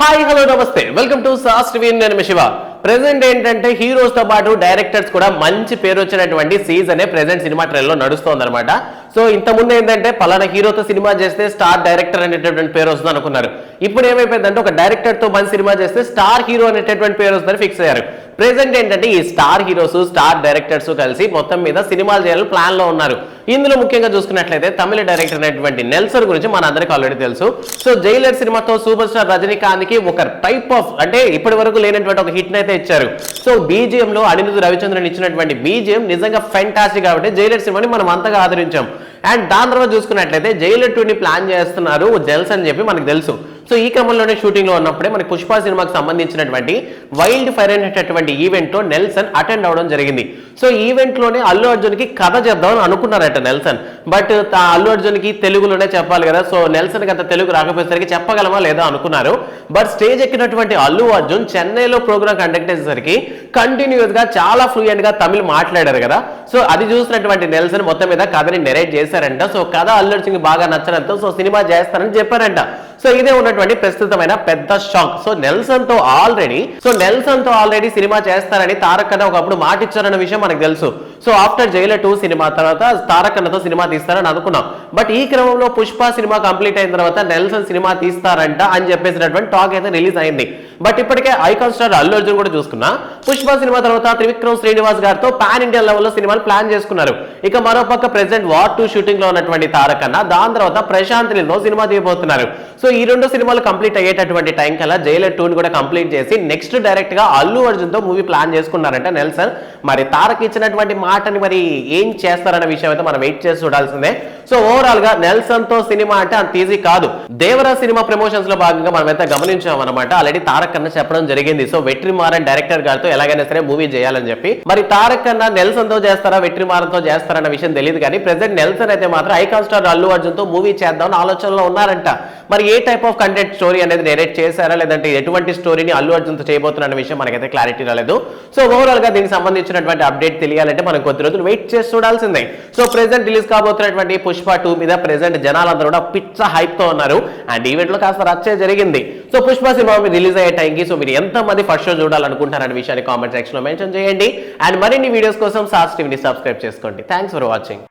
Hi hello నమస్తే. Welcome to సాస్ట్ నేను శివ. ప్రెసెంట్ ఏంటంటే హీరోస్తో పాటు డైరెక్టర్స్ కూడా మంచి పేరు వచ్చినటువంటి సీజన్ ప్రెసెంట్ సినిమా ట్రైల్లో లో అనమాట సో ఇంతకుముందు ముందు ఏంటంటే పలానా హీరోతో సినిమా చేస్తే స్టార్ డైరెక్టర్ అనేటటువంటి పేరు వస్తుంది అనుకున్నారు. ఇప్పుడు ఏమైపోయిందంటే ఒక డైరెక్టర్తో మంచి సినిమా చేస్తే స్టార్ హీరో అనేటటువంటి పేరు వస్తుందని ఫిక్స్ అయ్యారు. ప్రెసెంట్ ఏంటంటే ఈ స్టార్ హీరోస్ స్టార్ డైరెక్టర్స్ కలిసి మొత్తం మీద సినిమాలు చేయాలని ప్లాన్లో ఉన్నారు. ఇందులో ముఖ్యంగా చూసుకున్నట్లయితే తమిళ డైరెక్టర్ అయినటువంటి నెల్సన్ గురించి మన అందరికీ ఆల్రెడీ తెలుసు. సో జైలర్ సినిమాతో సూపర్ స్టార్ రజనీకాంత్కి ఒక టైప్ ఆఫ్ అంటే ఇప్పటి వరకు లేనటువంటి ఒక హిట్ అయితే ఇచ్చారు. సో బీజిఎం లో రవిచంద్రన్ ఇచ్చినటువంటి బీజిఎం నిజంగా ఫెంటాస్టిక్ కాబట్టి జైలర్ సినిమాని మనం అంతగా ఆదరించాం. అండ్ దాని తర్వాత చూసుకున్నట్లయితే జైలర్ని ప్లాన్ చేస్తున్నారు జెల్స్ అని చెప్పి మనకు తెలుసు. సో ఈ క్రమంలోనే షూటింగ్లో ఉన్నప్పుడే మనకి పుష్ప సినిమాకి సంబంధించినటువంటి వైల్డ్ ఫైర్ అనేటటువంటి ఈవెంట్లో నెల్సన్ అటెండ్ అవడం జరిగింది. సో ఈవెంట్లోనే అల్లు అర్జున్కి కథ చెప్దామని అనుకున్నారట నెల్సన్. బట్ అల్లు అర్జున్కి తెలుగులోనే చెప్పాలి కదా. సో నెల్సన్కి తెలుగు రాకపోయేసరికి చెప్పగలమా లేదా అనుకున్నారు. బట్ స్టేజ్ ఎక్కినటువంటి అల్లు అర్జున్ చెన్నైలో ప్రోగ్రామ్ కండక్ట్ చేసేసరికి కంటిన్యూస్గా చాలా ఫ్లూయెంట్గా తమిళ్ మాట్లాడారు కదా. సో అది చూసినటువంటి నెల్సన్ మొత్తం మీద కథని నెరేట్ చేశారంట. సో కథ అల్లు సింగ్ బాగా నచ్చడంతో సో సినిమా చేస్తారని చెప్పారంట. సో ఇదే ఉన్నటువంటి ప్రస్తుతమైన పెద్ద షాక్. సో నెల్సన్తో ఆల్రెడీ సో నెల్సన్తో ఆల్రెడీ సినిమా చేస్తారని తారక్ అన్న ఒకప్పుడు మాటిచ్చారన్న విషయం మనకు తెలుసు. సో ఆఫ్టర్ జైలర్ టూ సినిమా తర్వాత తారక్ అన్నతో సినిమా తీస్తారని అనుకున్నాం. బట్ ఈ క్రమంలో పుష్ప సినిమా కంప్లీట్ అయిన తర్వాత నెల్సన్ సినిమా తీస్తారంట అని చెప్పేసినటువంటి టాక్ అయితే రిలీజ్ అయింది. బట్ ఇప్పటికే ఐకాన్ స్టార్ అల్లు అర్జున్ కూడా చూసుకున్నా. పుష్ప సినిమా తర్వాత త్రివిక్రమ్ శ్రీనివాస్ గారితో పాన్ ఇండియా లెవెల్లో సినిమాలు ప్లాన్ చేసుకున్నారు. ఇక మరోపక్క ప్రెసెంట్ వార్ టూ షూటింగ్లో ఉన్నటువంటి తారక్ అన్న దాని తర్వాత ప్రశాంత్ లీలో సినిమా తీయబోతున్నారు సో ఈ రెండు సినిమాలు కంప్లీట్ అయ్యేటటువంటి టైం కల్లా జైలర్ టూ కూడా కంప్లీట్ చేసి నెక్స్ట్ డైరెక్ట్గా అల్లు అర్జున్తో మూవీ ప్లాన్ చేసుకున్నారంట నెల్సన్. మరి తారక్ ఇచ్చినటువంటి మాటని మరి ఏం చేస్తారన్న విషయం అయితే మనం వెయిట్ చేసి చూడాల్సిందే. సో ఓవరాల్గా నెల్సన్తో సినిమా అంటే అంత ఈజీ కాదు. దేవరా సినిమా ప్రమోషన్స్లో భాగంగా మనం అయితే గమనించాం అనమాట ఆల్రెడీ తారక్ అన్న చెప్పడం జరిగింది. సో వెట్రి మారన్ డైరెక్టర్ గారితో ఎలాగైనా సరే మూవీ చేయాలని చెప్పి. మరి తారక్ అన్న నెల్సన్తో చేస్తారా వెట్రి మారన్తో చేస్తారన్న విషయం తెలియదు కానీ ప్రెసెంట్ నెల్సన్ అయితే మాత్రం ఐకాన్ స్టార్ అల్లు అర్జున్తో మూవీ చేద్దామని ఆలోచనలో ఉన్నారంట. మరి ఏ టైప్ ఆఫ్ కంటెంట్ స్టోరీ అనేది డైరెక్ట్ చేశారా లేదంటే ఎటువంటి స్టోరీని అల్లు అర్జున్తో చేయబోతున్న విషయం మనకైతే క్లారిటీ రాలేదు. సో ఓవరాల్గా దీనికి సంబంధించినటువంటి అప్డేట్ తెలియాలంటే మనం కొద్ది రోజులు వెయిట్ చేసి చూడాల్సిందే. సో ప్రెసెంట్ రిలీజ్ కాబోతున్నటువంటి పుష్ప టూ మీద ప్రెసెంట్ జనాలందరూ కూడా పిచ్చ హైప్తో ఉన్నారు. అండ్ ఈవెంట్లో కాస్త రచ్చే జరిగింది. సో పుష్ప సినిమా రిలీజ్ అయ్యే టైంకి సో మీరు ఎంత మంది ఫస్ట్ షో చూడాలనుకుంటున్నారనే విషయాన్ని కామెంట్ సెక్షన్లో మెన్షన్ చేయండి. అండ్ మరిన్ని వీడియోస్ కోసం సాస్ టీవీని సబ్స్క్రైబ్ చేసుకోండి. Thanks for watching